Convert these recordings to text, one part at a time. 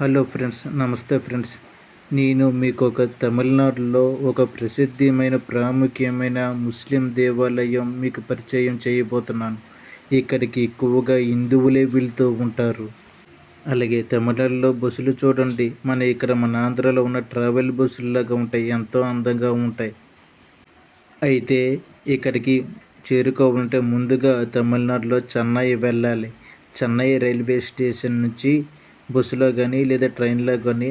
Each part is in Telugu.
హలో ఫ్రెండ్స్ నమస్తే ఫ్రెండ్స్ నేను మీకు ఒక తమిళనాడులో ఒక ప్రసిద్ధమైన ప్రాముఖ్యమైన ముస్లిం దేవాలయం మీకు పరిచయం చేయబోతున్నాను. ఇక్కడికి ఎక్కువగా హిందువులే వెళ్తూ ఉంటారు. అలాగే తమిళనాడులో బస్సులు చూడండి. మన ఇక్కడ మన ఆంధ్రాలో ఉన్న ట్రావెల్ బస్సుల్లాగా ఉంటాయి. ఎంతో అందంగా ఉంటాయి. అయితే ఇక్కడికి చేరుకోవాలంటే ముందుగా తమిళనాడులో చెన్నై వెళ్ళాలి. చెన్నై రైల్వే స్టేషన్ నుంచి బస్సులో కానీ లేదా ట్రైన్లో కానీ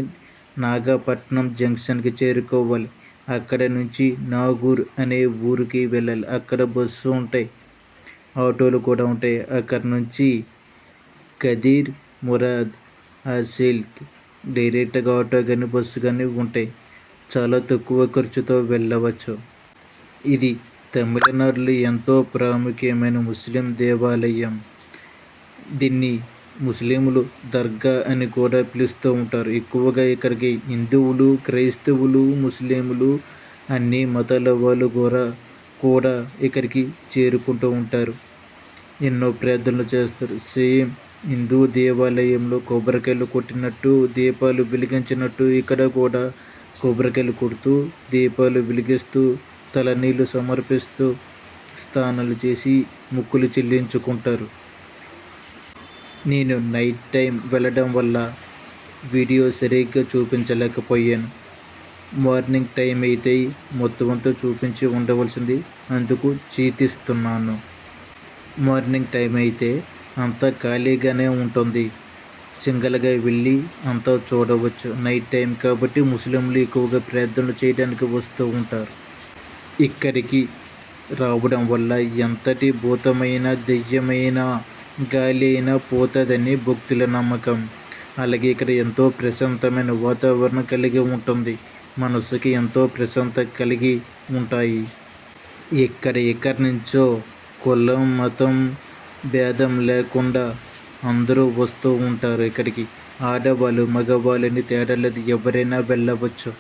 నాగపట్నం జంక్షన్కి చేరుకోవాలి. అక్కడ నుంచి నాగూర్ అనే ఊరికి వెళ్ళాలి. అక్కడ బస్సు ఉంటాయి. ఆటోలు కూడా ఉంటాయి. అక్కడ నుంచి కదీర్ మురాద్ అసిల్క్ డైరెక్ట్గా ఆటో కానీ బస్సు కానీ ఉంటాయి. చాలా తక్కువ ఖర్చుతో వెళ్ళవచ్చు. ఇది తమిళనాడులో ఎంతో ప్రాముఖ్యమైన ముస్లిం దేవాలయం. దీన్ని ముస్లింలు దర్గా అని కూడా పిలుస్తూ ఉంటారు. ఎక్కువగా ఇక్కడికి హిందువులు క్రైస్తవులు ముస్లింలు అన్ని మతాల వాళ్ళు కూడా కూడా ఇక్కడికి చేరుకుంటూ ఉంటారు. ఎన్నో ప్రార్థనలు చేస్తారు. సేమ్ హిందూ దేవాలయంలో కొబ్బరికాయలు కొట్టినట్టు దీపాలు వెలిగించినట్టు ఇక్కడ కూడా కొబ్బరికాయలు కొడుతూ దీపాలు వెలిగిస్తూ తలనీళ్ళు సమర్పిస్తూ స్నానాలు చేసి ముక్కులు చెల్లించుకుంటారు. నేను నైట్ టైం వెళ్ళడం వల్ల వీడియో సరిగ్గా చూపించలేకపోయాను. మార్నింగ్ టైం అయితే మొత్తం అంతా చూపించి ఉండవలసింది. అందుకు చీతిస్తున్నాను. మార్నింగ్ టైం అయితే అంతా ఖాళీగానే ఉంటుంది. సింగల్గా వెళ్ళి అంతా చూడవచ్చు. నైట్ టైం కాబట్టి ముస్లింలు ఎక్కువగా ప్రార్థనలు చేయడానికి వస్తూ ఉంటారు. ఇక్కడికి రావడం వల్ల ఎంతటి భూతమైన దెయ్యమైన గాలి అయినా పోతుందని భక్తుల నమ్మకం. అలాగే ఇక్కడ ఎంతో ప్రశాంతమైన వాతావరణం కలిగి ఉంటుంది. మనసుకి ఎంతో ప్రశాంతత కలిగి ఉంటాయి. ఇక్కడ ఎక్కడి నుంచో కులం మతం భేదం లేకుండా అందరూ వస్తూ ఉంటారు ఇక్కడికి. ఆడవాళ్ళు మగవాళ్ళని తేడా లేదు. ఎవరైనా వెళ్ళవచ్చు.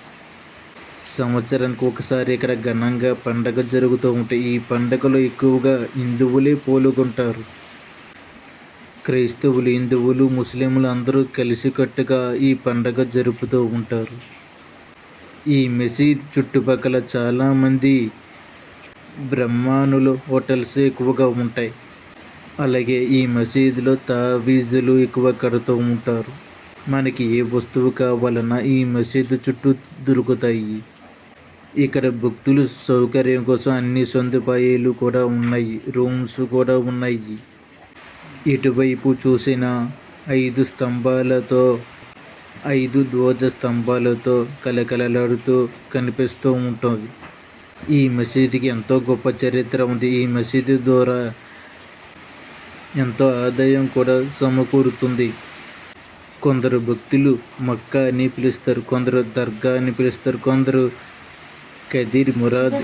సంవత్సరానికి ఒకసారి ఇక్కడ ఘనంగా పండగ జరుగుతూ ఉంటాయి. ఈ పండగలో ఎక్కువగా హిందువులే పోలుగుంటారు. క్రైస్తవులు హిందువులు ముస్లింలు అందరూ కలిసికట్టుగా ఈ పండగ జరుపుతూ ఉంటారు. ఈ మసీద్ చుట్టుపక్కల చాలామంది బ్రహ్మానులు హోటల్స్ ఎక్కువగా ఉంటాయి. అలాగే ఈ మసీదులో తావీజులు ఎక్కువ కడుతూ ఉంటారు. మనకి ఏ వస్తువు కావాలన్నా ఈ మసీదు చుట్టూ దొరుకుతాయి. ఇక్కడ భక్తులు సౌకర్యం కోసం అన్ని సదుపాయాలు కూడా ఉన్నాయి. రూమ్స్ కూడా ఉన్నాయి. ఇటువైపు చూసిన ఐదు స్తంభాలతో ఐదు ధ్వజ స్తంభాలతో కలకలలాడుతూ కనిపిస్తూ ఉంటుంది. ఈ మసీదుకి ఎంతో గొప్ప చరిత్ర ఉంది. ఈ మసీదు ద్వారా ఎంతో ఆదాయం కూడా సమకూరుతుంది. కొందరు భక్తులు మక్కా అని పిలుస్తారు కొందరు దర్గా అని పిలుస్తారు కొందరు కదీర్ మురాద్.